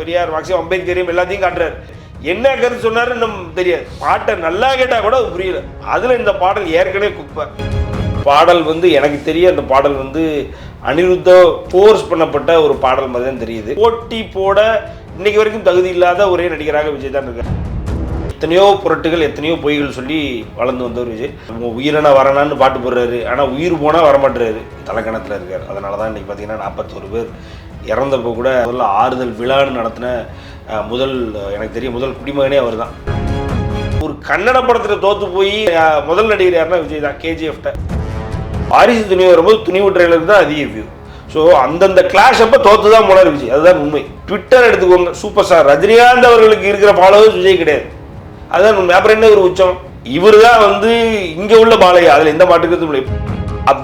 பெரியார் மார்க்சியம் அம்பேத்கரையும் எல்லாத்தையும் காட்டுறாரு. என்ன கருத்து சொன்னாரு நம்ம தெரியாது. பாட்டை நல்லா கேட்டால் கூட அது புரியல. அதில் இந்த பாடல் ஏற்கனவே குப்பை. பாடல் வந்து எனக்கு தெரிய அந்த பாடல் வந்து அனிருத்த ஃபோர்ஸ் பண்ணப்பட்ட ஒரு பாடல் மாதிரி தான் தெரியுது. போட்டி போட இன்னைக்கு வரைக்கும் தகுதி இல்லாத ஒரே நடிகராக விஜய் தான் இருக்கார். எத்தனையோ புரட்டுகள் எத்தனையோ பொய்கள் சொல்லி வளர்ந்து வந்தவர் விஜய். நம்ம உயிரின வரனான்னு பாட்டு போடுறாரு. ஆனால் உயிர் போனால் வரமாட்டுறாரு. தலைக்கணத்தில் இருக்கார். அதனால தான் இன்றைக்கி பார்த்தீங்கன்னா நாற்பத்தொரு பேர் இறந்தப்போ கூட முதல்ல ஆறுதல் விழான்னு நடத்தின முதல் எனக்கு தெரியும் முதல் குடிமகனே அவர் தான் ஒரு கன்னட படத்தில் தோத்து போய் முதல் நடிகர் யாருன்னா விஜய் தான் கேஜிஎஃப்ட வாரிசு துணிவு வரும்போது துணிவு ட்ரெயிலர் தான் அதிக வியூ ஸோ அந்தந்த கிளாஷ் அப்போ தோத்து தான் போனார் விஜய். அதுதான் உண்மை. ட்விட்டர் எடுத்துக்கோங்க சூப்பர் ஸ்டார் ரஜினிகாந்த் அவர்களுக்கு இருக்கிற ஃபாலோவர்ஸ் விஜய் கிடையாது. அதுதான் உண்மை. அப்புறம் என்ன ஒரு உச்சம்? இவர் தான் வந்து இங்கே உள்ள பாலையா? அதில் எந்த மாட்டுக்கிறது முடியும்?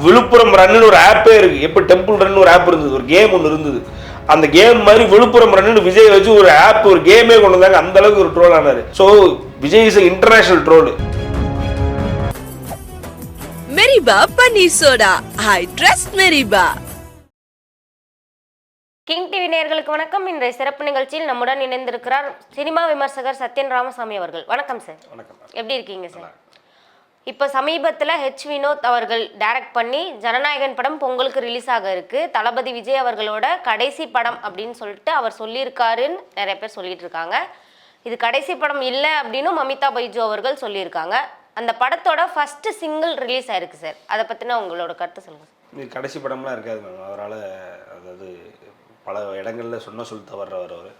விழுப்புரம் ரன்னு ஒரு ஆப்பே இருக்கு. எப்போ டெம்பிள் ரன் ஒரு ஆப் இருந்தது? ஒரு கேம் ஒன்று இருந்தது. அந்த கேம் மாதிரி விழுப்புரம் ரன்னு விஜய் வச்சு ஒரு ஆப் ஒரு கேமே கொண்டு வந்தாங்க. அந்த அளவுக்கு ஒரு ட்ரோல் ஆனாரு. So Vijay is international troll மெரிபா paneer soda. I trust மெரிபா. கிங் டிவி நேயர்களுக்கு வணக்கம். இன்றைய சிறப்பு நிகழ்ச்சியில் நம்முடன் இணைந்திருக்கிறார் சினிமா விமர்சகர் சத்யன் ராமசாமி அவர்கள். வணக்கம் சார் வணக்கம். எப்படி இருக்கீங்க சார் இப்போ சமீபத்தில் ஹெச் வினோத் அவர்கள் டைரக்ட் பண்ணி ஜனநாயகன் படம் பொங்கலுக்கு ரிலீஸ் ஆக இருக்கு. தளபதி விஜய் அவர்களோட கடைசி படம் அப்படின்னு சொல்லிட்டு அவர் சொல்லியிருக்காருன்னு நிறைய பேர் சொல்லிட்டு இருக்காங்க. இது கடைசி படம் இல்லை அப்படின்னு மமிதா பைஜு அவர்கள் சொல்லியிருக்காங்க. அந்த படத்தோட ஃபர்ஸ்ட் சிங்கிள் ரிலீஸ் ஆயிருக்கு சார் அதை பற்றின உங்களோட கருத்து சொல்லுங்கள் இது கடைசி படம்லாம் இருக்காது மேம் அவரால் அதாவது பல இடங்களில் சொன்ன சொல் தவறுறவர் அவர்.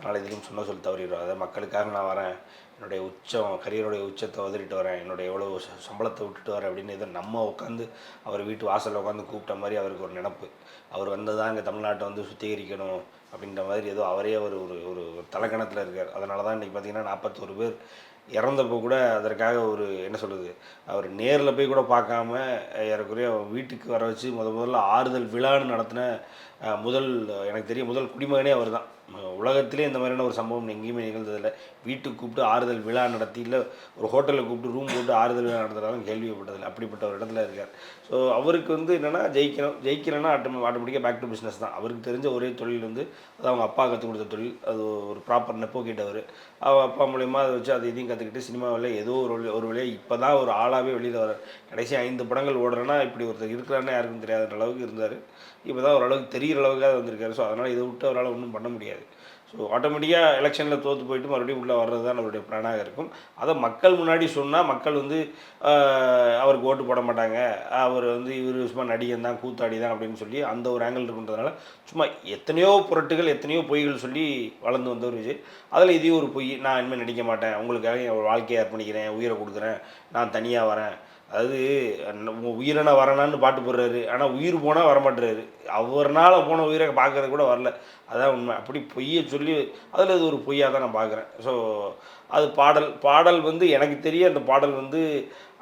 அதனால் இதுலையும் சொன்ன சொல்லி தவறிடுவோம் அதை மக்களுக்காக நான் வரேன். என்னுடைய உச்சம் கரியருடைய உச்சத்தை உதறிட்டு வரேன். என்னுடைய எவ்வளோ சம்பளத்தை விட்டுட்டு வரேன் அப்படின்னு இதை நம்ம உட்காந்து அவர் வீட்டு வாசலில் உட்காந்து கூப்பிட்ட மாதிரி அவருக்கு ஒரு நினப்பு. அவர் வந்ததான் இங்கே தமிழ்நாட்டை வந்து சுத்திகரிக்கணும் அப்படின்ற மாதிரி ஏதோ அவரே ஒரு ஒரு ஒரு ஒரு தலைக்கணத்தில் இருக்கார். அதனால தான் இன்றைக்கி பார்த்தீங்கன்னா நாற்பத்தோரு பேர் இறந்தப்போ கூட அதற்காக ஒரு என்ன சொல்கிறது அவர் நேரில் போய் கூட பார்க்காம ஏறக்குறைய வீட்டுக்கு வர வச்சு முத முதல்ல ஆறுதல் விழான்னு நடத்தின முதல் எனக்கு தெரிய முதல் குடிமகனே அவர் தான் உலகத்திலே இந்த மாதிரியான ஒரு சம்பவம் எங்கேயுமே நிகழ்ந்ததில்லை. வீட்டுக்கு கூப்பிட்டு ஆறுதல் விழா நடத்தி இல்லை ஒரு ஹோட்டலில் கூப்பிட்டு ரூம் போட்டு ஆறுதல் விழா நடத்துகிறாலும் கேள்விப்பட்டதில்லை. அப்படிப்பட்ட ஒரு இடத்துல இருக்கார். ஸோ அவருக்கு வந்து என்னென்னா ஜெயிக்கணும் ஜெயிக்கிறேன்னா ஆட்டோ ஆட்டோமேட்டிக்காக பேக் டு பிஸ்னஸ் தான். அவருக்கு தெரிஞ்ச ஒரே தொழில் வந்து அது அவங்க அப்பா கற்றுக் கொடுத்த தொழில். அது ஒரு ப்ராப்பர் நெப்போ கேட்டவர். அவள் அப்பா மூலயமா அதை வச்சு அதை இதையும் கற்றுக்கிட்டு சினிமாவில் ஏதோ ஒரு வழி ஒரு வழியாக இப்போ தான் ஒரு ஆளாகவே வெளியில் வர கடைசி ஐந்து படங்கள் ஓடுறேன்னா இப்படி ஒருத்தர் இருக்கிறான்னு யாருக்கும் தெரியாத அளவுக்கு இருந்தார். இப்போ தான் ஓரளவுக்கு தெரிகிற அளவுக்காக வந்திருக்காரு. ஸோ அதனால் இதை விட்டு அவரால் ஒன்றும் பண்ண முடியாது. ஸோ ஆட்டோமேட்டிக்காக எலெக்ஷனில் தோற்று போயிட்டு மறுபடியும் உள்ளே வர்றது தான் அவருடைய பிளானாக இருக்கும். அதை மக்கள் முன்னாடி சொன்னால் மக்கள் வந்து அவருக்கு ஓட்டு போட மாட்டாங்க. அவர் வந்து இவர் சும்மா நடிகன் தான் கூத்தாடி தான் அப்படின்னு சொல்லி அந்த ஒரு ஆங்கிள் இருக்குன்றதுனால சும்மா எத்தனையோ புரட்டுகள் எத்தனையோ பொய்கள் சொல்லி வளர்ந்து வந்தவர் விஜய் அதில் இதையும் ஒரு பொய் நான் இனிமேல் நடிக்க மாட்டேன். உங்களுக்காக என் வாழ்க்கையை அர்ப்பணிக்கிறேன் உயிரை கொடுக்குறேன் நான் தனியாக வரேன். அது நம்ம உயிரின வரனான்னு பாட்டு போடுறாரு. ஆனால் உயிர் போனால் வரமாட்டுறாரு. அவர்னால் போன உயிரை பார்க்கறது கூட வரல. அதான் உண்மை. அப்படி பொய்யை சொல்லி அதில் இது ஒரு பொய்யாக தான் நான் பார்க்குறேன் ஸோ அது பாடல் பாடல் வந்து எனக்கு தெரிய அந்த பாடல் வந்து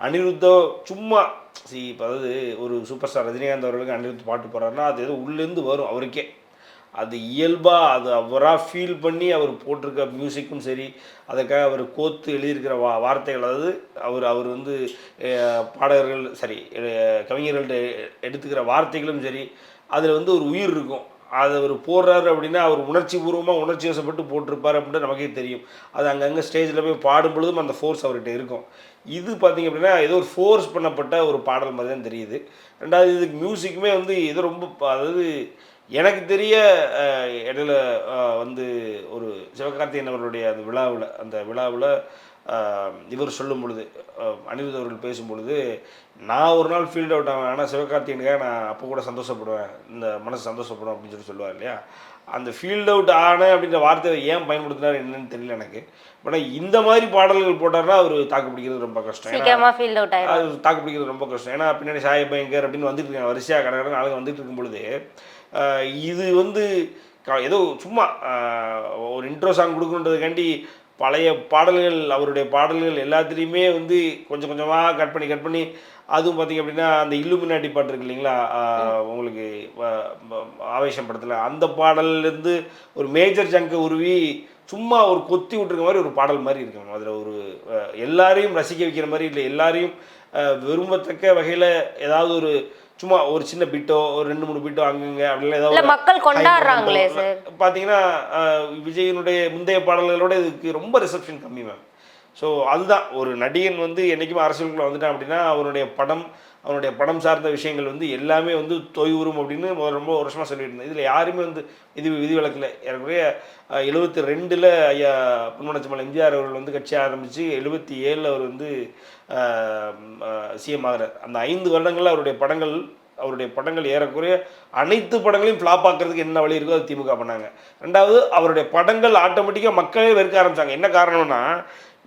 அனிருத்தோ சும்மா சி இப்போ அதாவது ஒரு சூப்பர் ஸ்டார் ரஜினிகாந்த் அவர்களுக்கு அனிருத் பாட்டு போடுறாருன்னா அது ஏதோ உள்ளேருந்து வரும் அவருக்கே. அது இயல்பாக அது அவராக ஃபீல் பண்ணி அவர் போட்டிருக்க மியூசிக்கும் சரி அதுக்காக அவர் கோத்து எழுதியிருக்கிற வா வார்த்தைகள் அதாவது அவர் அவர் வந்து பாடகர்கள் சரி கவிஞர்கள்ட்ட எடுத்துக்கிற வார்த்தைகளும் சரி அதில் வந்து ஒரு உயிர் இருக்கும். அதை அவர் போடுறாரு அப்படின்னா அவர் உணர்ச்சி பூர்வமாக உணர்ச்சி வசப்பட்டு போட்டிருப்பார் அப்படின்னு நமக்கே தெரியும். அது அங்கங்கே ஸ்டேஜில் போய் பாடும் பொழுதும் அந்த ஃபோர்ஸ் அவர்கிட்ட இருக்கும். இது பார்த்தீங்க அப்படின்னா ஏதோ ஒரு ஃபோர்ஸ் பண்ணப்பட்ட ஒரு பாடல் மாதிரி தான் தெரியுது. ரெண்டாவது இதுக்கு மியூசிக்குமே வந்து ஏதோ ரொம்ப அதாவது எனக்கு தெரிய இடையில வந்து ஒரு சிவகார்த்திகேயன் அவர்களுடைய அந்த விழாவில் அந்த விழாவில் இவர் சொல்லும் பொழுது அனிருத் அவர்கள் பேசும் பொழுது நான் ஒரு நாள் ஃபீல்ட் அவுட் ஆவேன். ஆனால் சிவகார்த்திகேயனுக்காக நான் அப்போ கூட சந்தோஷப்படுவேன். இந்த மனசு சந்தோஷப்படும் அப்படின்னு சொல்லி சொல்லுவார் இல்லையா? அந்த ஃபீல்ட் அவுட் ஆனேன் அப்படின்ற வார்த்தையை ஏன் பயன்படுத்தினார் என்னன்னு தெரியல எனக்கு. ஆனால் இந்த மாதிரி பாடல்கள் போட்டார்னா அவர் தாக்கு பிடிக்கிறது ரொம்ப கஷ்டம். அது தாக்கு பிடிக்கிறது ரொம்ப கஷ்டம். ஏன்னா பின்னாடி சாய பயங்கர் அப்படின்னு வந்துட்டு இருக்காங்க. வரிசையாக கடை கடை ஆளுங்க வந்துட்டு இருக்கும் பொழுது இது வந்து ஏதோ சும்மா ஒரு இன்ட்ரோ சாங் கொடுக்கணுன்றதுக்காண்டி பழைய பாடல்கள் அவருடைய பாடல்கள் எல்லாத்துலேயுமே வந்து கொஞ்சம் கொஞ்சமாக கட் பண்ணி கட் பண்ணி அதுவும் பார்த்தீங்க அப்படின்னா அந்த இல்லுமினாட்டி பாட்டு இருக்கு இல்லைங்களா? உங்களுக்கு ஆவேசம் படத்தில் அந்த பாடல்லேருந்து ஒரு மேஜர் ஜங்கை உருவி சும்மா ஒரு கொத்தி விட்டுருக்க மாதிரி ஒரு பாடல் மாதிரி இருக்குங்க அதில் ஒரு எல்லாரையும் ரசிக்க வைக்கிற மாதிரி இல்லை எல்லாரையும் விரும்பத்தக்க வகையில் ஏதாவது ஒரு சும்மா ஒரு சின்ன பிட்டோ ஒரு ரெண்டு மூணு பிட்டோ அங்கங்க அப்படிலாம் ஏதாவது மக்கள் கொண்டாடுறாங்களே பார்த்தீங்கன்னா அஹ், விஜயனுடைய முந்தைய பாடல்களோட இதுக்கு ரொம்ப ரிசப்ஷன் கம்மி மேம் ஸோ அதுதான் ஒரு நடிகன் வந்து என்றைக்குமே அரசியலுக்குள்ள வந்துட்டான் அப்படின்னா அவருடைய படம் அவனுடைய படம் சார்ந்த விஷயங்கள் வந்து எல்லாமே வந்து தொய்வுறும் அப்படின்னு முதல்ல ரொம்ப வருஷமாக சொல்லிட்டு இருந்தேன் இதில் யாருமே வந்து இது விதிவிலக்கில் ஏறக்குறைய எழுபத்தி ரெண்டில் ஐயா பொன்மனச்சம்மல் எம்ஜிஆர் அவர்கள் வந்து கட்சி ஆரம்பித்து எழுபத்தி ஏழில் அவர் வந்து சிஎம் ஆகிறார். அந்த ஐந்து வருடங்களில் அவருடைய படங்கள் அவருடைய படங்கள் ஏறக்குறைய அனைத்து படங்களையும் ஃப்ளாப் ஆக்கிறதுக்கு என்ன வழி இருக்கோ அது திமுக பண்ணாங்க. ரெண்டாவது அவருடைய படங்கள் ஆட்டோமேட்டிக்காக மக்களே வெறுக்க ஆரம்பிச்சாங்க. என்ன காரணம்னா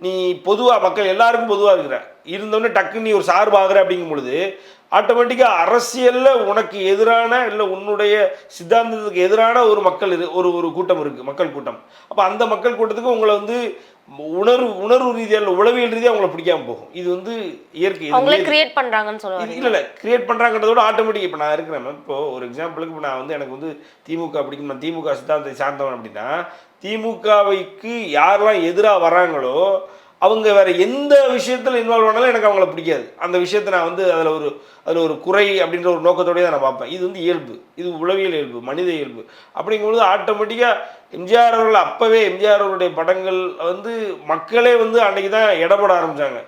நீ பொதுவாக மக்கள் எல்லாருக்கும் பொதுவாக இருக்கிற இருந்தோடனே டக்குன்னு நீ ஒரு சார்பாகிற அப்படிங்கும் பொழுது ஆட்டோமேட்டிக்காக அரசியலில் உனக்கு எதிரான இல்லை உன்னுடைய சித்தாந்தத்துக்கு எதிரான ஒரு மக்கள் இரு ஒரு ஒரு கூட்டம் இருக்குது மக்கள் கூட்டம். அப்போ அந்த மக்கள் கூட்டத்துக்கு உங்களை வந்து உணர்வு உணர்வு ரீதியாக உளவியல் ரீதியாக உங்களை பிடிக்காம போகும். இது வந்து இயற்கை அவங்களே. கிரியேட் பண்றாங்கன்னு இது சொல்லுவாங்க. இல்லை இல்லை கிரியேட் பண்ணுறாங்கிறத விட ஆட்டோமேட்டிக் இப்போ நான் இருக்கிறேன் மேம் இப்போ ஒரு எக்ஸாம்பிளுக்கு இப்போ நான் வந்து எனக்கு வந்து திமுக பிடிக்கும். நான் திமுக சித்தாந்தத்தை சார்ந்தவன் அப்படின்னா திமுகவைக்கு யாரெல்லாம் எதிராக வராங்களோ அவங்க வேறு எந்த விஷயத்தில் இன்வால்வ் ஆனாலும் எனக்கு அவங்கள பிடிக்காது. அந்த விஷயத்தை நான் வந்து அதில் ஒரு அதில் ஒரு குறை அப்படின்ற ஒரு நோக்கத்தோடய தான் நான் பார்ப்பேன். இது வந்து இயல்பு. இது உளவியல் இயல்பு மனித இயல்பு. அப்படிங்கும்பொழுது ஆட்டோமேட்டிக்காக எம்ஜிஆர் அவர்கள் அப்போவே எம்ஜிஆர் அவருடைய படங்கள் வந்து மக்களே வந்து அன்றைக்கி தான் இடப்பட ஆரம்பித்தாங்க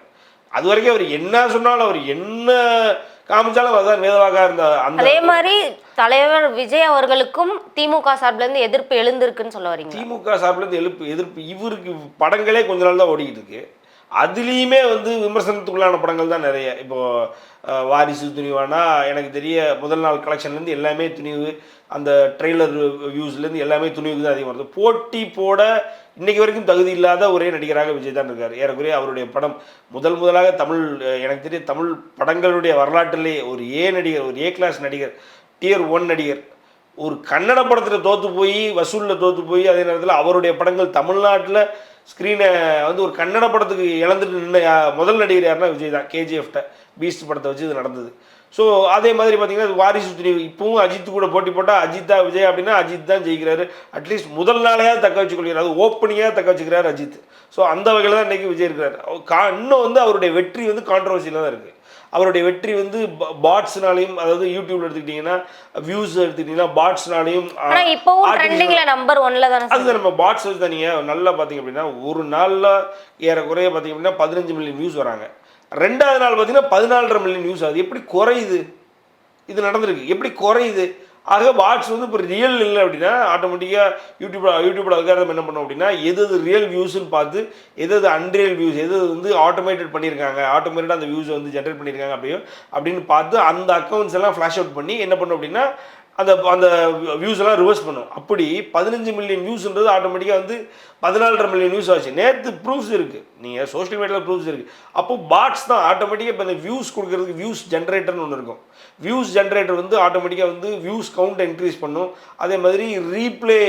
அது வரைக்கும் அவர் என்ன சொன்னாலும் அவர் என்ன காமிச்சாலும் அதுதான் வேதவாக இருந்த அந்த அதே மாதிரி தலைவர் விஜய் அவர்களுக்கும் திமுக சார்பில இருந்து எதிர்ப்பு எழுந்திருக்குன்னு சொல்ல வரீங்க திமுக சார்பிலேருந்து எழுப்பு எதிர்ப்பு இவருக்கு படங்களே கொஞ்ச நாள் தான் ஓடிக்கிட்டு இருக்கு. அதுலேயுமே வந்து விமர்சனத்துக்குள்ளான படங்கள் தான் நிறைய. இப்போ வாரிசு துணிவானா எனக்கு தெரிய முதல் நாள் கலெக்ஷன்லேருந்து எல்லாமே துணிவு அந்த ட்ரெய்லர் வியூஸ்லேருந்து எல்லாமே துணிவுக்கு தான் அதிகமாக வருது போட்டி போட இன்றைக்கு வரைக்கும் தகுதி இல்லாத ஒரே நடிகராக விஜய் தான் இருக்கார். ஏறக்குறைய அவருடைய படம் முதல் முதலாக தமிழ் எனக்கு தெரிய தமிழ் படங்களுடைய வரலாற்றிலே ஒரு ஏ நடிகர் ஒரு ஏ கிளாஸ் நடிகர் டியர் ஒன் நடிகர் ஒரு கன்னட படத்தில் தோற்று போய் வசூலில் தோற்று போய் அதே நேரத்தில் அவருடைய படங்கள் தமிழ்நாட்டில் ஸ்க்ரீனை வந்து ஒரு கன்னட படத்துக்கு இழந்துட்டு நின்று முதல் நடிகர் யாருன்னா விஜய் தான். கேஜிஎஃப்ட பீஸ்ட் படத்தை வச்சு இது நடந்தது. ஸோ அதே மாதிரி பார்த்தீங்கன்னா வாரிசு துணிவு இப்பவும் அஜித் கூட போட்டி போட்டால் அஜித்தா விஜய் அப்படின்னா அஜித் தான் ஜெயிக்கிறாரு. அட்லீஸ்ட் முதல் நாளையாவது தக்க வச்சுக்கொள்கிறார். அது ஓப்பனிங்காக தக்க வச்சுக்கிறார் அஜித். ஸோ அந்த வகையில் தான் இன்றைக்கி விஜய் இருக்கிறார். கா இன்னும் வந்து அவருடைய வெற்றி வந்து கான்ட்ரவர்சியில் தான் இருக்குது அவருடைய வெற்றி வந்து பாட்ஸ்னாலையும் அதாவது யூடியூப்ல எடுத்துக்கிட்டிங்கன்னா வியூஸ் எடுத்துக்கிட்டிங்கன்னா பாட்ஸ்னாலையும் நம்பர் ஒன்ல தானே அது நம்ம பாட்ஸ் வச்சு தான் நீங்கள் நல்லா பார்த்தீங்க அப்படின்னா ஒரு நாளில் ஏறக்குறைய பார்த்தீங்க அப்படின்னா பதினஞ்சு மில்லியன் வியூஸ் வராங்க. ரெண்டாவது நாள் பார்த்தீங்கன்னா பதினாலரை மில்லியன் வியூஸ் ஆகுது. எப்படி குறையுது? இது நடந்திருக்கு. எப்படி குறையுது? ஆக வாட்ஸ் வந்து இப்போ ரியல் இல்லை அப்படின்னா ஆட்டோமேட்டிக்காக யூடியூப் யூடியூப்ல அல்காரதம் என்ன பண்ணும் அப்படின்னா எது எது ரியல் வியூஸ்னு பார்த்து எது எது அன்ரியல் வியூஸ் எது வந்து ஆட்டோமேட்டட் பண்ணியிருக்காங்க ஆட்டோமேட்டடாக அந்த வியூஸ் வந்து ஜென்ரேட் பண்ணியிருக்காங்க அப்படியோ அப்படின்னு பார்த்து அந்த அக்கௌண்ட்ஸ் எல்லாம் ஃப்ளாஷ் அவுட் பண்ணி என்ன பண்ணும் அப்படின்னா அந்த அந்த வியூஸ் எல்லாம் ரிவர்ஸ் பண்ணும். அப்படி பதினஞ்சு மில்லியன் வியூஸ்ன்றது ஆட்டோமேட்டிக்காக வந்து பதினாலரை மில்லியன் வியூஸ் ஆச்சு. நேற்று ப்ரூஃப்ஸ் இருக்குது நீங்கள் சோஷியல் மீடியாவில் ப்ரூஃப்ஸ் இருக்குது அப்போ பாட்ஸ் தான் ஆட்டோமேட்டிக்காக இப்போ இந்த வியூஸ் கொடுக்குறதுக்கு வியூஸ் ஜென்ரேட்டர்னு ஒன்று இருக்கும். வியூஸ் ஜென்ரேட்டர் வந்து ஆட்டோமேட்டிக்காக வந்து வியூஸ் கவுண்ட் இன்க்ரீஸ் பண்ணும். அதே மாதிரி ரீப்ளே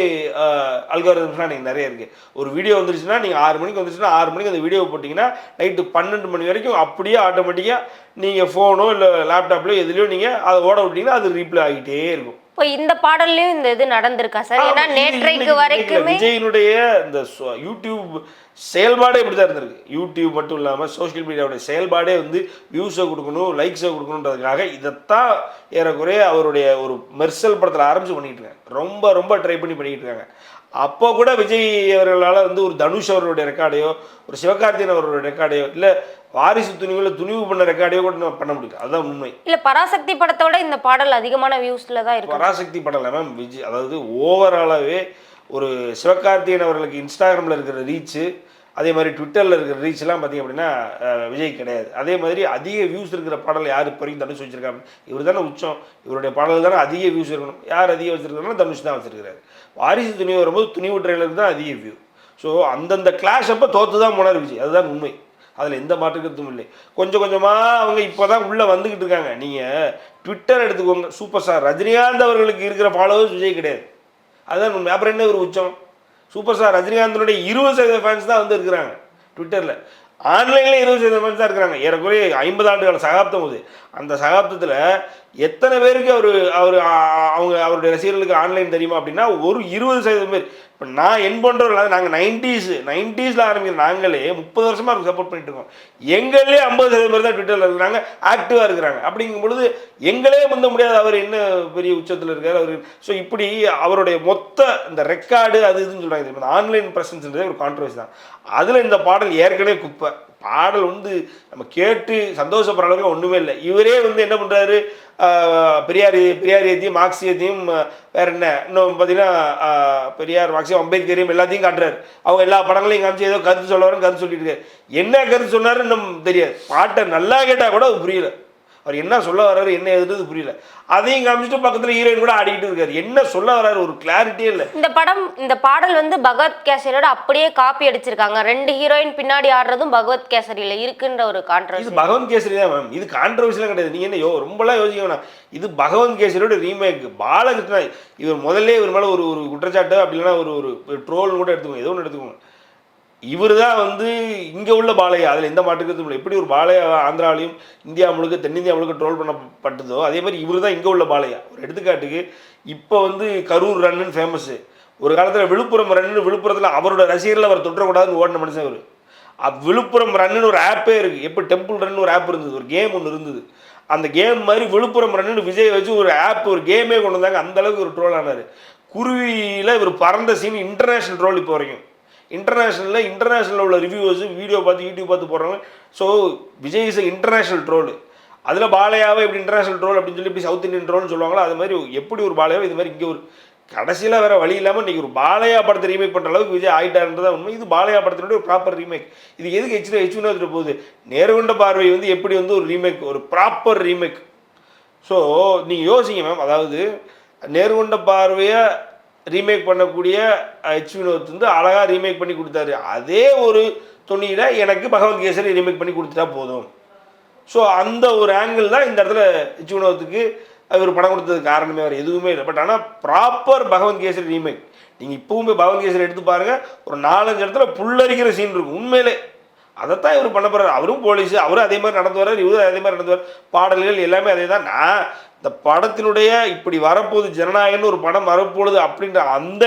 அல்காரிதம்ஸ்லாம் நீங்கள் நிறைய இருக்குது ஒரு வீடியோ வந்துருச்சுன்னா நீங்கள் ஆறு மணிக்கு வந்துருச்சுன்னா ஆறு மணிக்கு அந்த வீடியோ போட்டிங்கன்னா நைட்டு பன்னெண்டு மணி வரைக்கும் அப்படியே ஆட்டோமேட்டிக்காக நீங்கள் ஃபோனோ இல்லை லேப்டாப்லையோ எதுலையோ நீங்கள் அதை ஓட விட்டிங்கன்னா அது ரீப்ளே ஆகிட்டே இருக்கும். இப்போ இந்த பாடல்லையும் இந்த இது நடந்திருக்கா சார்? ஏன்னா நேற்றைக்கு வரைக்குமே விஜயினுடைய இந்த யூடியூப் செயல்பாடே இப்படி தான் இருந்திருக்கு. யூடியூப் மட்டும் இல்லாமல் சோஷியல் மீடியாவுடைய செயல்பாடே வந்து வியூஸை கொடுக்கணும் லைக்ஸை கொடுக்கணுன்றதுக்காக இதைத்தான் ஏறக்குறைய அவருடைய ஒரு மெர்சல் படத்தில் ஆரம்பிச்சு பண்ணிட்டு இருக்காங்க. ரொம்ப ரொம்ப ட்ரை பண்ணி பண்ணிட்டு இருக்காங்க. அப்போ கூட விஜய் அவர்களால் வந்து ஒரு தனுஷ் அவருடைய ரெக்கார்டையோ ஒரு சிவகார்த்தியன் அவருடைய ரெக்கார்டையோ இல்லை வாரிசு துணிவில் துணிவு பண்ண ரெக்கார்டையோ கூட நம்ம பண்ண முடியும் அதுதான் உண்மை. இல்ல பராசக்தி படத்தோட இந்த பாடல் அதிகமான வியூஸ்ல தான் இருக்கு. பராசக்தி படம் மேம் விஜய் அதாவது ஓவராலாகவே ஒரு சிவகார்த்திகேயன் அவர்களுக்கு இன்ஸ்டாகிராமில் இருக்கிற ரீச்சு அதே மாதிரி ட்விட்டரில் இருக்கிற ரீச்லாம் பார்த்தீங்க அப்படின்னா விஜய் கிடையாது. அதே மாதிரி அதிக வியூஸ் இருக்கிற பாடல் யார் இப்போ வரைக்கும் தனுஷ் வச்சிருக்காங்க? இவர் தானே உச்சம். இவருடைய பாடல் தானே அதிக வியூஸ் இருக்கணும். யார் அதிக வச்சிருக்காங்கன்னா தனுஷ் தான் வச்சிருக்காரு வாரிசு துணிவு வரும்போது துணிவு ட்ரெயிலருக்கு தான் அதிக வியூ ஸோ அந்தந்த கிளாஷ் அப்போ தோற்று தான் போனார் விஜய். அதுதான் உண்மை. அதில் எந்த மாற்று இல்லை. கொஞ்சம் கொஞ்சமாக அவங்க இப்போ தான் உள்ளே வந்துக்கிட்டு இருக்காங்க. நீங்கள் ட்விட்டர் எடுத்துக்கோங்க. சூப்பர் ஸ்டார் ரஜினிகாந்த் அவர்களுக்கு இருக்கிற ஃபாலோவர்ஸ் விஜய் கிடையாது. அதுதான் உண்மை. அப்புறம் என்ன ஒரு உச்சம்? சூப்பர் ஸ்டார் ரஜினிகாந்தனுடைய இருபது சதவீத ஃபேன்ஸ் தான் வந்து இருக்கிறாங்க ட்விட்டரில் ஆன்லைன்லேயே இருபது சதவீதம் தான் இருக்கிறாங்க. ஏறக்குறைய ஐம்பது ஆண்டுகால சகாப்தம் அது. அந்த சகாப்தத்தில் எத்தனை பேருக்கு அவர் அவர் அவங்க அவருடைய ரசிகர்களுக்கு ஆன்லைன் தெரியுமா அப்படின்னா ஒரு இருபது சதவீதம் பேர். இப்போ நான் என் போன்றவர்கள் நாங்கள் நைன்டிஸ் நைன்டிஸில் ஆரம்பிக்கிற நாங்களே முப்பது வருஷமாக சப்போர்ட் பண்ணிட்டு இருக்கோம். எங்களே ஐம்பது சதவீதம் பேர் தான் ட்விட்டரில் இருக்கிறாங்க ஆக்டிவாக இருக்கிறாங்க. அப்படிங்கும் பொழுது எங்களே முந்த முடியாது அவர் என்ன பெரிய உச்சத்தில் இருக்கார் அவர் ஸோ இப்படி அவருடைய மொத்த இந்த ரெக்கார்டு அது இதுன்னு சொல்கிறாங்க இந்த ஆன்லைன் பிரசன்ஸ்ன்றதே ஒரு கான்ட்ரவர்சி தான். அதில் இந்த பாடல் ஏற்கனவே குப்பை. பாடல் வந்து நம்ம கேட்டு சந்தோஷப்படுற அளவுக்கு ஒன்றுமே இல்லை. இவரே வந்து என்ன பண்ணுறாரு பெரியார் பெரியாரியத்தையும் மார்க்சியத்தையும் வேற என்ன? இன்னும் பார்த்தீங்கன்னா பெரியார் மார்க்சியம் அம்பேத்கரையும் எல்லாத்தையும் காட்டுறாரு. அவங்க எல்லா படங்களையும் காமிச்சு ஏதோ கருத்து சொல்ல வரேன் கருத்து சொல்லிட்டு இருக்காரு. என்ன கருத்து சொன்னாரு இன்னும் தெரியாது. பாட்டை நல்லா கேட்டால் கூட அது புரியல. அவர் என்ன சொல்ல வர்றாரு என்ன எதுறது புரியல. அதையும் காமிச்சிட்டு பக்கத்தில் ஹீரோயின் கூட ஆடிக்கிட்டு இருக்காரு. என்ன சொல்ல வர்றாரு ஒரு கிளாரிட்டியே இல்லை. இந்த படம் இந்த பாடல் வந்து பகவத் கேசரியோட அப்படியே காப்பி அடிச்சிருக்காங்க. ரெண்டு ஹீரோயின் பின்னாடி ஆடுறதும் பகவத் கேசரியில இருக்குன்ற ஒரு இது கான்ட்ரவர்சி பகவந்த் கேசரி தான் மேம் இது கான்ட்ரவர்சிலாம் கிடையாது. நீங்க என்ன யோ ரொம்பலாம் யோசிக்க வேணாம். இது பகவந்த் கேசரியோட ரீமேக் பாலகிருஷ்ணா இவர் முதல்ல இவர் மேலே ஒரு ஒரு குற்றச்சாட்டு அப்படி இல்லைன்னா ஒரு ஒரு ட்ரோல் கூட எடுத்துக்கோங்க. ஏதோ ஒன்று எடுத்துக்கோங்க. இவர் தான் வந்து இங்கே உள்ள பாலையா? அதில் எந்த மாற்றுக்கிறதும் இல்லை எப்படி ஒரு பாலையா ஆந்திராவிலையும் இந்தியா முழுக்க தென்னிந்தியா முழுக்க ட்ரோல் பண்ணப்பட்டதோ அதே மாதிரி இவர் தான் இங்கே உள்ள பாலையா? ஒரு எடுத்துக்காட்டுக்கு இப்போ வந்து கரூர் ரன்னுன்னு ஃபேமஸ்ஸு ஒரு காலத்தில் விழுப்புரம் ரன்னு விழுப்புரத்தில் அவரோட ரசிகர்கள் அவர் தொற்றக்கூடாதுன்னு ஓடின மனுஷன் அவர் விழுப்புரம் ரன்னு ஒரு ஆப்பே இருக்குது எப்போ டெம்பிள் ரன் ஒரு ஆப் இருந்தது. ஒரு கேம் ஒன்று இருந்தது. அந்த கேம் மாதிரி விழுப்புரம் ரன்னு விஜய் வச்சு ஒரு ஆப் ஒரு கேமே கொண்டு வந்தாங்க. அந்தளவுக்கு ஒரு ட்ரோல் ஆனார். குருவியில் இவர் பறந்த சீன் இன்டர்நேஷ்னல் ட்ரோல் இப்போ வரைக்கும். இன்டர்நேஷ்னலில் இன்டர்நேஷ்னலில் உள்ள ரிவ்யூவர்ஸ் வீடியோ பார்த்து யூடியூப் பார்த்து போடுறாங்க so Vijay is international troll அதில் பாலையாவை இப்படி இன்டர்நேஷனல் ட்ரோல் அப்படின்னு சொல்லி இப்படி சவுத் இந்தியன் ட்ரோல்னு சொல்லுவாங்களோ அது மாதிரி எப்படி ஒரு பாலையாவை இது மாதிரி இங்கே ஒரு கடைசியில் வேற வழி இல்லாமல் இன்றைக்கி ஒரு பாலையா படத்தை ரீமேக் பண்ணுற அளவுக்கு விஜய் ஆயிட்டாருன்றதா உண்மை. இது பாலையா படத்தினுடைய ஒரு ப்ராப்பர் ரீமேக் இது எதுக்கு ஹெச் ஹெச் வந்துட்டு போகுது? நேர்கொண்ட பார்வை வந்து எப்படி வந்து ஒரு ரீமேக் ஒரு ப்ராப்பர் ரீமேக் ஸோ நீங்கள் யோசிங்க மேம் அதாவது நேர்கொண்ட பார்வையை ரீமேக் பண்ணக்கூடிய ஹெச் வினோத் வந்து அழகாக ரீமேக் பண்ணி கொடுத்தாரு. அதே ஒரு துணியில் எனக்கு பகவத் கேசரி ரீமேக் பண்ணி கொடுத்துட்டா போதும். ஸோ அந்த ஒரு ஆங்கிள் தான் இந்த இடத்துல ஹெச் வினோத்துக்கு அவர் படம் கொடுத்ததுக்கு காரணமே வேறு எதுவுமே இல்லை. பட் ஆனால் ப்ராப்பர் பகவத் கேசரி ரீமேக் நீங்கள் இப்போவுமே பகவத் கேசரி எடுத்து பாருங்கள் ஒரு நாலஞ்சு இடத்துல புல்லரிக்கிற சீன் இருக்கும். உண்மையிலே. அதைத்தான் இவர் பண்ண போகிறார் அவரும் போலீஸ் அவரும் அதே மாதிரி நடந்து வர்றார் இவரும் அதே மாதிரி நடந்து வர்றார் பாடல்கள் எல்லாமே அதே தான் நான் இந்த படத்தினுடைய இப்படி வரப்போகுது ஜனநாயகம்னு ஒரு படம் வரப்போகுது அப்படின்ற அந்த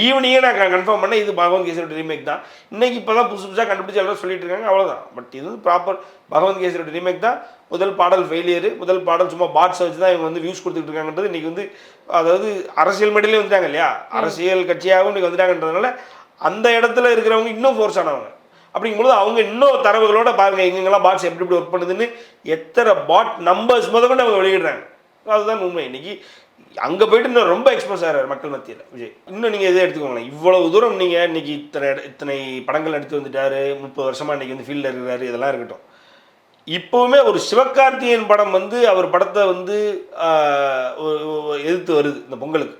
ஈவினிங்கே நான் கன்ஃபார்ம் பண்ணேன். இது பகவந்த் கேசரியோட ரீமேக் தான். இன்னைக்கு இப்போ தான் புதுசு புதுசாக கண்டுபிடிச்சு எல்லாம் சொல்லிட்டு இருக்காங்க. அவ்வளோதான் பட் இது ப்ராப்பர் பகவந்த் கேசரியோட ரீமேக் தான். முதல் பாடல் ஃபெயிலியர் முதல் பாடல் சும்மா பாட்ஸ் வச்சு தான் இவங்க வந்து வியூஸ் கொடுத்துட்டு இருக்காங்கன்றது இன்னைக்கு வந்து அதாவது அரசியல் மேடையிலே வந்துட்டாங்க இல்லையா? அரசியல் கட்சியாகவும் இன்னைக்கு வந்துட்டாங்கன்றதுனால அந்த இடத்துல இருக்கிறவங்க இன்னும் ஃபோர்ஸ் ஆனவங்க. அப்படிங்கும்போது அவங்க இன்னும் தரவுகளோட பாருங்கள் எங்கெங்கெல்லாம் பாட்ஸ் எப்படி எப்படி ஒர்க் பண்ணுதுன்னு எத்தனை பாட் நம்பர்ஸ் முத கொண்டு அவங்க வெளியிடுறாங்க. அதுதான் உண்மை. இன்னைக்கு அங்கே போயிட்டு இன்னும் ரொம்ப எக்ஸ்போஸ் ஆகிறார் மக்கள் மத்தியில். விஜய் இன்னும் நீங்கள் எதை எடுத்துக்கோங்களேன். இவ்வளவு தூரம் நீங்கள் இன்னைக்கு இத்தனை இத்தனை படங்கள் எடுத்து வந்துட்டாரு முப்பது வருஷமாக இன்னைக்கு வந்து ஃபீல்டில் இருக்கிறாரு இதெல்லாம் இருக்கட்டும். இப்போவுமே ஒரு சிவகார்த்திகேயன் படம் வந்து அவர் படத்தை வந்து எதிர்த்து வருது இந்த பொங்கலுக்கு.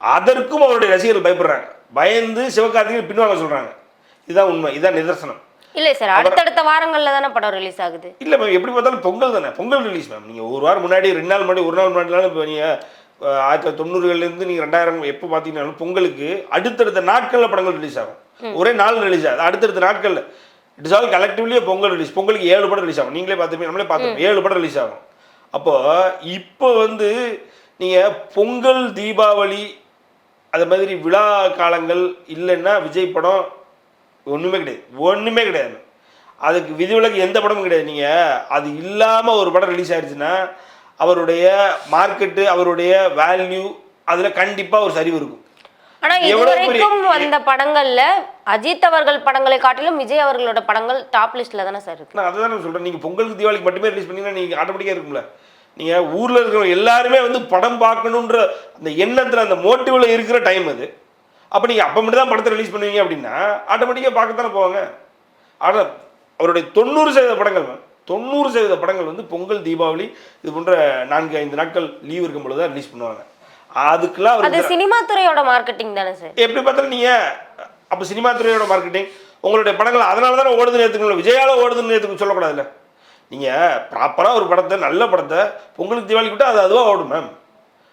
அதற்கும் அவருடைய ரசிகர்கள் பயப்படுறாங்க. பயந்து சிவகார்த்திகேயன் பின்வாங்க சொல்கிறாங்க இதுதான் உண்மை இதுதான் நிதர்சனம். இல்லை சார் அடுத்தடுத்த வாரங்கள்ல தானே படம் ரிலீஸ் ஆகுது. இல்லை மேம் எப்படி பார்த்தாலும் பொங்கல் தானே பொங்கல் ரிலீஸ் மேம் நீங்கள் ஒரு வாரம் முன்னாடி ரெண்டு நாள் முன்னாடி ஒரு நாள் முன்னாடினாலும் இப்போ நீங்கள் ஆயிரத்தி தொள்ளாயிரத்தி தொண்ணூறுகள்லேருந்து நீங்கள் ரெண்டாயிரம் எப்போ பார்த்தீங்கன்னாலும் பொங்கலுக்கு அடுத்தடுத்த நாட்களில் படங்கள் ரிலீஸ் ஆகும். ஒரே நாள் ரிலீஸ் ஆகுது அடுத்தடுத்த நாட்களில். இட்ஸ் ஆல் கலெக்டிவ்லியே பொங்கல் ரிலீஸ் பொங்கலுக்கு ஏழு படம் ரிலீஸ் ஆகும். நீங்களே பார்த்துப்பீங்க நம்மளே பார்த்தோம் ஏழு படம் ரிலீஸ் ஆகும். அப்போ இப்போ வந்து நீங்கள் பொங்கல் தீபாவளி அது மாதிரி விழா காலங்கள் இல்லைன்னா விஜய் படம் ஒன்றுமே கிடையாது. ஒன்றுமே கிடையாது. அதுக்கு விதிவிலக்கு எந்த படமும் கிடையாது. நீங்கள் அது இல்லாமல் ஒரு படம் ரிலீஸ் ஆயிடுச்சுன்னா அவருடைய மார்க்கெட்டு அவருடைய வேல்யூ அதில் கண்டிப்பாக ஒரு சரிவு இருக்கும். ஆனா இதுவரைக்கும் வந்த படங்கள்ல அஜித் அவர்கள் படங்களை காட்டிலும் விஜய் அவர்களோட படங்கள் டாப் லிஸ்ட்ல தானே சார் இருக்கு? நான் அதை தான் சொல்கிறேன் நீங்கள் பொங்கலுக்கு தீபாவளிக்கு மட்டுமே ரிலீஸ் பண்ணீங்கன்னா நீங்கள் ஆட்டோமேட்டிக்காக இருக்கும்ல. நீங்கள் ஊரில் இருக்கிறவங்க எல்லாருமே வந்து படம் பார்க்கணுன்ற அந்த எண்ணத்தில் அந்த மோட்டிவில் இருக்கிற டைம் அது. அப்போ நீங்கள் அப்போ மட்டும் தான் படத்தை ரிலீஸ் பண்ணுவீங்க அப்படின்னா ஆட்டோமேட்டிக்காக பார்க்கத்தானே போவாங்க. ஆனால் அவருடைய தொண்ணூறு சதவீத படங்கள் மேம் தொண்ணூறு சதவீத படங்கள் வந்து பொங்கல் தீபாவளி இது போன்ற நான்கு ஐந்து நாட்கள் லீவ் இருக்கும் பொழுது தான் ரிலீஸ் பண்ணுவாங்க. அதுக்கெல்லாம் அது சினிமா துறையோட மார்க்கெட்டிங் தானே சார் எப்படி பார்த்தாலும் நீங்கள் அப்போ சினிமா துறையோட மார்க்கெட்டிங் உங்களுடைய படங்கள் அதனால தானே ஓடுதுன்னு ஏற்றுக்கணும் விஜயால ஓடுதுன்னு ஏற்றுக்க சொல்லக்கூடாதுல்ல. நீங்கள் ப்ராப்பராக ஒரு படத்தை நல்ல படத்தை பொங்கலுக்கு தீபாவளி விட்டால் அது அதுவாக ஓடும் மேம்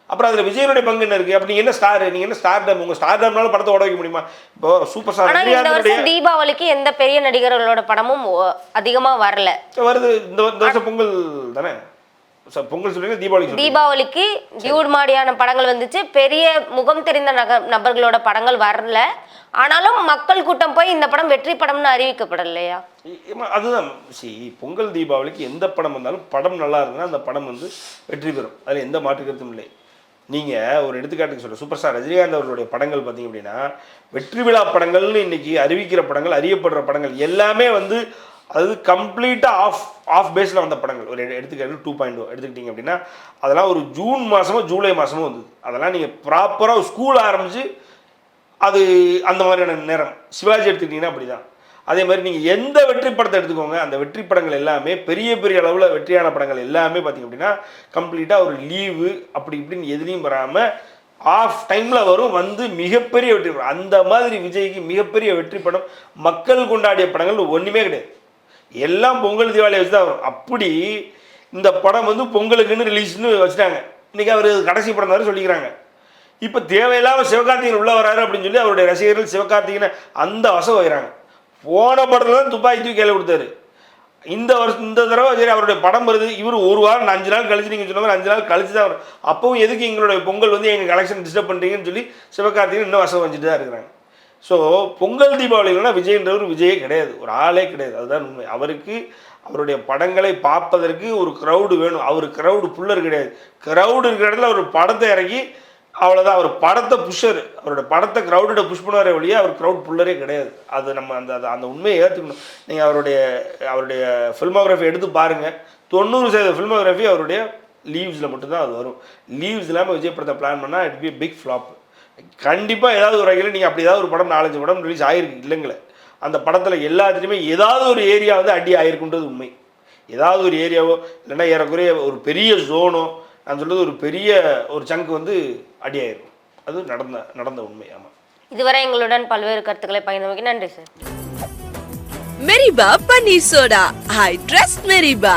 அப்புறம் அதில் விஜயனுடைய பங்கு என்ன இருக்குது அப்படி என்ன ஸ்டார் நீங்கள் என்ன ஸ்டார் டம் உங்கள் ஸ்டார் டம்னால படத்தை ஓட வைக்க முடியுமா? இப்போ சூப்பர் ஸ்டார் தீபாவளிக்கு எந்த பெரிய நடிகர்களோட படமும் அதிகமா வரல. வருது. இந்த வருஷம் பொங்கல் தானே? பொங்கல் சொல்லுங்க தீபாவளி தீபாவளிக்கு டியூட் மாதிரியான படங்கள் வந்துச்சு. பெரிய முகம் தெரிந்த நபர்களோட படங்கள் வரல. ஆனாலும் மக்கள் கூட்டம் போய் இந்த படம் வெற்றி படம்னு அறிவிக்கப்படலையா? அதுதான். சி பொங்கல் தீபாவளிக்கு எந்த படம் வந்தாலும் படம் நல்லா இருக்குன்னா அந்த படம் வந்து வெற்றி பெறும். அதில் எந்த மாற்று கருத்தும் இல்லை. நீங்கள் ஒரு எடுத்துக்காட்டுக்கு சொல்ல சூப்பர் ஸ்டார் ரஜினிகாந்த் அவர்களுடைய படங்கள் பார்த்தீங்க அப்படின்னா வெற்றி விழா படங்கள்னு இன்றைக்கி அறிவிக்கிற படங்கள் அறியப்படுற படங்கள் எல்லாமே வந்து அது கம்ப்ளீட்டாக ஆஃப் ஆஃப் பேஸில் வந்த படங்கள். ஒரு எடுத்துக்காட்டு டூ பாயிண்ட் oh எடுத்துக்கிட்டிங்க அப்படின்னா அதெல்லாம் ஒரு ஜூன் மாதமோ ஜூலை மாதமோ வந்தது. அதெல்லாம் நீங்கள் ப்ராப்பராக ஸ்கூல் ஆரம்பித்து அது அந்த மாதிரியான நேரம். சிவாஜி எடுத்துக்கிட்டிங்கன்னா அப்படி தான் அதே மாதிரி நீங்கள் எந்த வெற்றி படத்தை எடுத்துக்கோங்க அந்த வெற்றி படங்கள் எல்லாமே பெரிய பெரிய அளவில் வெற்றியான படங்கள் எல்லாமே பார்த்தீங்க அப்படின்னா கம்ப்ளீட்டாக ஒரு லீவு அப்படி இப்படின்னு எதுலேயும் வராமல் ஆஃப் டைமில் வரும் வந்து மிகப்பெரிய வெற்றி படம். அந்த மாதிரி விஜய்க்கு மிகப்பெரிய வெற்றி படம் மக்கள் கொண்டாடிய படங்கள் ஒன்றுமே கிடையாது. எல்லாம் பொங்கல் தீபாவளி வச்சு தான் வரும். அப்படி இந்த படம் வந்து பொங்கலுக்குன்னு ரிலீஸ்னு வச்சுட்டாங்க. இன்றைக்கி அவர் கடைசி படம் தான் சொல்லிக்கிறாங்க. இப்போ தேவையில்லாமல் சிவகார்த்திகேயன் உள்ளே வராரு அப்படின்னு சொல்லி அவருடைய ரசிகர்கள் சிவகார்த்திகனை அந்த வசம் வைக்கிறாங்க. போன படத்தில் தான் துப்பாக்கி தூக்கி கையில் கொடுத்தாரு. இந்த வருஷம் இந்த தடவை சரி அவருடைய படம் வருது. இவர் ஒரு வாரம் அஞ்சு நாள் கழிச்சு நீங்கள் சொன்ன மாதிரி அஞ்சு நாள் கழிச்சு தான் வரும். அப்பவும் எதுக்கு எங்களுடைய பொங்கல் வந்து எங்கள் கலெக்ஷன் டிஸ்டர்ப் பண்ணுறீங்கன்னு சொல்லி சிவகார்த்திகன் இன்னும் வசம் வச்சுட்டு தான் இருக்கிறாங்க. ஸோ பொங்கல் தீபாவளிகள்னா விஜய்ன்றவர் விஜயே கிடையாது. ஒரு ஆளே கிடையாது. அதுதான் உண்மை. அவருக்கு அவருடைய படங்களை பார்ப்பதற்கு ஒரு க்ரௌடு வேணும். அவர் க்ரௌடு புல்லர் கிடையாது. க்ரௌடு இருக்கிற இடத்துல அவர் படத்தை இறக்கி அவ்வளோதான் அவர் படத்தை புஷ்ஷர் அவரோட படத்தை க்ரௌடோட புஷ் பண்ணுவாரே ஒழிய அவர் க்ரௌட் புல்லரே கிடையாது. அது நம்ம அந்த அந்த- அந்த உண்மையை ஏற்றுக்கணும் நீங்கள் அவருடைய அவருடைய ஃபில்மோகிராஃபி எடுத்து பாருங்கள் தொண்ணூறு சதவீத ஃபில்மோகிராஃபி அவருடைய லீவ்ஸில் மட்டும்தான் அது வரும். லீவ்ஸ் இல்லாமல் விஜய் படத்தை பிளான் பண்ணால் இட் பி பிக் ஃப்ளாப் கண்டிப்பாக ஏதாவது ஒரு வகையில் நீங்கள் அப்படி ஏதாவது ஒரு படம் நாலஞ்சு படம் ரிலீஸ் ஆகிருக்கு இல்லைங்களே. அந்த படத்தில் எல்லாத்துலேயுமே ஏதாவது ஒரு ஏரியா வந்து அடி ஆகிருக்குன்றது உண்மை. ஏதாவது ஒரு ஏரியாவோ இல்லைன்னா ஏறக்குறைய ஒரு பெரிய ஜோனோ நான் சொல்றது ஒரு பெரிய ஒரு சங்க் வந்து அடி ஆயிருக்கும் அது நடந்த நடந்த உண்மை ஆமாம் இதுவரை எங்களுடன் பல்வேறு கருத்துக்களை பகிர்ந்தமைக்கு நன்றி sir. மெரிபா paneer soda. I trust மெரிபா.